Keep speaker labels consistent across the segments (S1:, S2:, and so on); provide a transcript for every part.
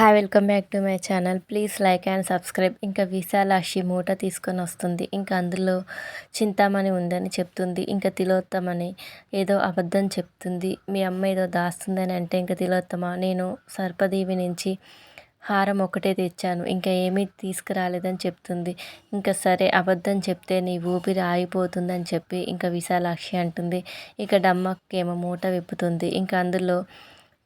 S1: Hi welcome back to my channel please like and subscribe ఇంకా విశాలాక్షి మూట తీసుకొని వస్తుంది. ఇంకా అందులో చింతామణి ఉందని చెప్తుంది. ఇంకా తిలోత్తమని ఏదో అబద్ధం చెప్తుంది. మీ అమ్మ ఏదో దాస్తుందని అంటే ఇంకా తిలోత్తమ నేను సర్పదేవి నుంచి హారం ఒకటే తెచ్చాను. ఇంకా ఏమీ తీసుకురాలేదని చెప్తుంది. ఇంకా సరే అబద్ధం చెప్తే నీ ఊపిరి ఆగిపోతుందని చెప్పి ఇంకా విశాలాక్షి అంటుంది. ఇక డమ్మకేమో మూట విప్పుతుంది. ఇంకా అందులో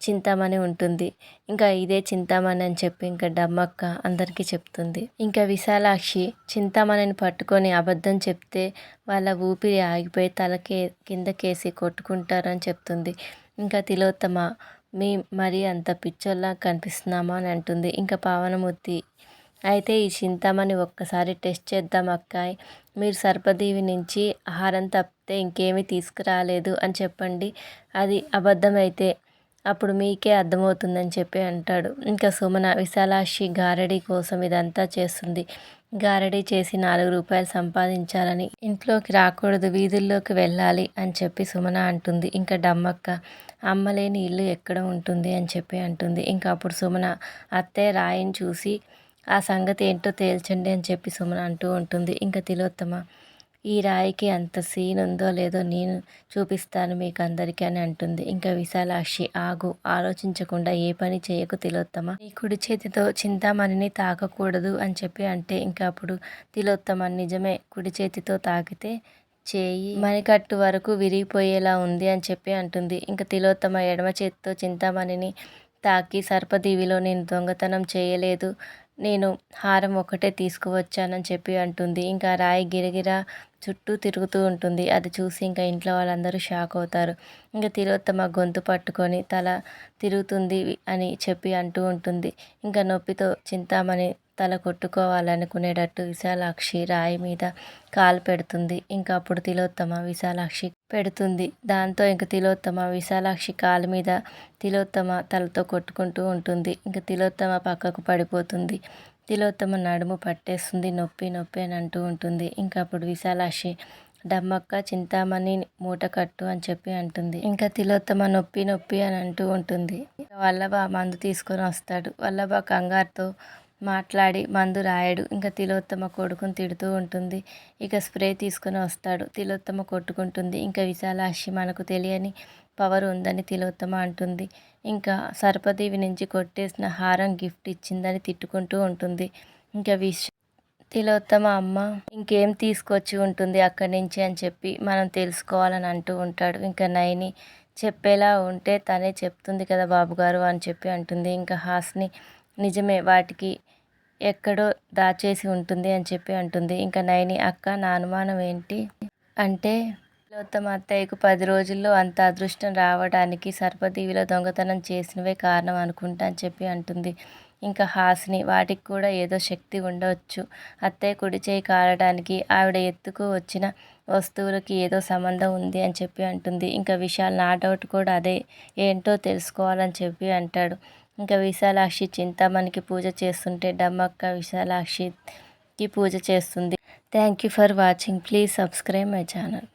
S1: చింతామణి ఉంటుంది. ఇంకా ఇదే చింతామణి అని చెప్పి ఇంకా డమ్మక్క అందరికీ చెప్తుంది. ఇంకా విశాలాక్షి చింతామణిని పట్టుకొని అబద్ధం చెప్తే వాళ్ళ ఊపిరి ఆగిపోయి తలకే కిందకేసి కొట్టుకుంటారని చెప్తుంది. ఇంకా తిలోత్తమ మీ మరి అంత పిచ్చోల్లా కనిపిస్తున్నామా? అని అంటుంది. ఇంకా పావనమూర్తి అయితే ఈ చింతామణి ఒక్కసారి టెస్ట్ చేద్దాం అక్కాయ్. మీరు సర్పదీవి నుంచి ఆహారం తప్పితే ఇంకేమీ తీసుకురాలేదు అని చెప్పండి. అది అబద్ధమైతే అప్పుడు మీకే అర్థమవుతుందని చెప్పి అంటాడు. ఇంకా సుమన విశాలాక్షి గారడీ కోసం ఇదంతా చేస్తుంది. గారడీ చేసి నాలుగు రూపాయలు సంపాదించాలని ఇంట్లోకి రాకూడదు వీధుల్లోకి వెళ్ళాలి అని చెప్పి సుమన అంటుంది. ఇంకా డమ్మక్క అమ్మలేని ఇల్లు ఎక్కడ ఉంటుంది అని చెప్పి అంటుంది. ఇంకా అప్పుడు సుమన అత్తయ్య రాయిని చూసి ఆ సంగతి ఏంటో తేల్చండి అని చెప్పి సుమన అంటూ ఉంటుంది. ఇంకా తిలోత్తమ ఈ రాయికి అంత సీన్ ఉందో లేదో నేను చూపిస్తాను మీకు అందరికీ అని అంటుంది. ఇంకా విశాలాక్షి ఆగు ఆలోచించకుండా ఏ పని చేయకు తిలోత్తమ. నీ కుడి చేతితో చింతామణిని తాకకూడదు అని చెప్పి అంటే ఇంకా అప్పుడు తిలోత్తమ నిజమే కుడి చేతితో తాకితే చేయి మణికట్టు వరకు విరిగిపోయేలా ఉంది అని చెప్పి అంటుంది. ఇంకా తిలోత్తమ ఎడమ చేతితో చింతామణిని తాకి సర్పదీవిలో నేను దొంగతనం చేయలేదు నేను హారం ఒకటే తీసుకువచ్చానని చెప్పి అంటుంది. ఇంకా రాయి గిరగిరా చుట్టూ తిరుగుతూ ఉంటుంది. అది చూసి ఇంకా ఇంట్లో వాళ్ళందరూ షాక్ అవుతారు. ఇంకా తిలోత్తమ గొంతు పట్టుకొని తల తిరుగుతుంది అని చెప్పి అంటూ ఉంటుంది. ఇంకా నొప్పితో చింతామణి తల కొట్టుకోవాలనుకునేటట్టు విశాలాక్షి రాయి మీద కాలు పెడుతుంది. ఇంకా అప్పుడు తిలోత్తమ విశాలాక్షి పెడుతుంది. దాంతో ఇంక తిలోత్తమ విశాలాక్షి కాలు మీద తిలోత్తమ తలతో కొట్టుకుంటూ ఉంటుంది. ఇంక తిలోత్తమ పక్కకు పడిపోతుంది. తిలోత్తమ నడుము పట్టేస్తుంది. నొప్పి నొప్పి అని అంటూ ఉంటుంది. ఇంకా అప్పుడు విశాలాక్షి డమ్మక్క చింతామణి మూట కట్టు అని చెప్పి అంటుంది. ఇంకా తిలోత్తమ నొప్పి నొప్పి అని అంటూ ఉంటుంది. వల్లభ మందు తీసుకొని వస్తాడు. వల్లభ కంగారుతో మాట్లాడి మందు రాయడు. ఇంకా తిలోత్తమ కొడుకుని తిడుతూ ఉంటుంది. ఇక స్ప్రే తీసుకొని వస్తాడు. తిలోత్తమ కొట్టుకుంటుంది. ఇంకా విశాలాక్షి మనకు తెలియని పవర్ ఉందని తిలోత్తమ అంటుంది. ఇంకా సర్పదేవి నుంచి కొట్టేసిన హారం గిఫ్ట్ ఇచ్చిందని తిట్టుకుంటూ ఉంటుంది. ఇంకా విశ్ తిలోత్తమ అమ్మ ఇంకేం తీసుకొచ్చి ఉంటుంది అక్కడి నుంచి? అని చెప్పి మనం తెలుసుకోవాలని అంటూ ఉంటాడు. ఇంకా నయని చెప్పేలా ఉంటే తనే చెప్తుంది కదా బాబుగారు అని చెప్పి అంటుంది. ఇంకా హాస్ని నిజమే వాటికి ఎక్కడో దాచేసి ఉంటుంది అని చెప్పి అంటుంది. ఇంకా నయని అక్క నా అనుమానం ఏంటి? అంటే తిలోత్తమ అత్తయ్యకు పది రోజుల్లో అంత అదృష్టం రావడానికి సర్పదీవిలో దొంగతనం చేసినవే కారణం అనుకుంటా అని చెప్పి అంటుంది. ఇంకా హాసిని వాటికి కూడా ఏదో శక్తి ఉండవచ్చు. అత్తయ్య కుడి చేయి కారడానికి ఆవిడ ఎత్తుకు వచ్చిన వస్తువులకి ఏదో సంబంధం ఉంది అని చెప్పి అంటుంది. ఇంకా విశాల్ నా డౌట్ కూడా అదే ఏంటో తెలుసుకోవాలని చెప్పి అంటాడు. ఇంకా విశాలాక్షి చింతామణికి పూజ చేస్తుంటే డమ్మక్క విశాలాక్షికి పూజ చేస్తుంది. Thank you for watching please subscribe my channel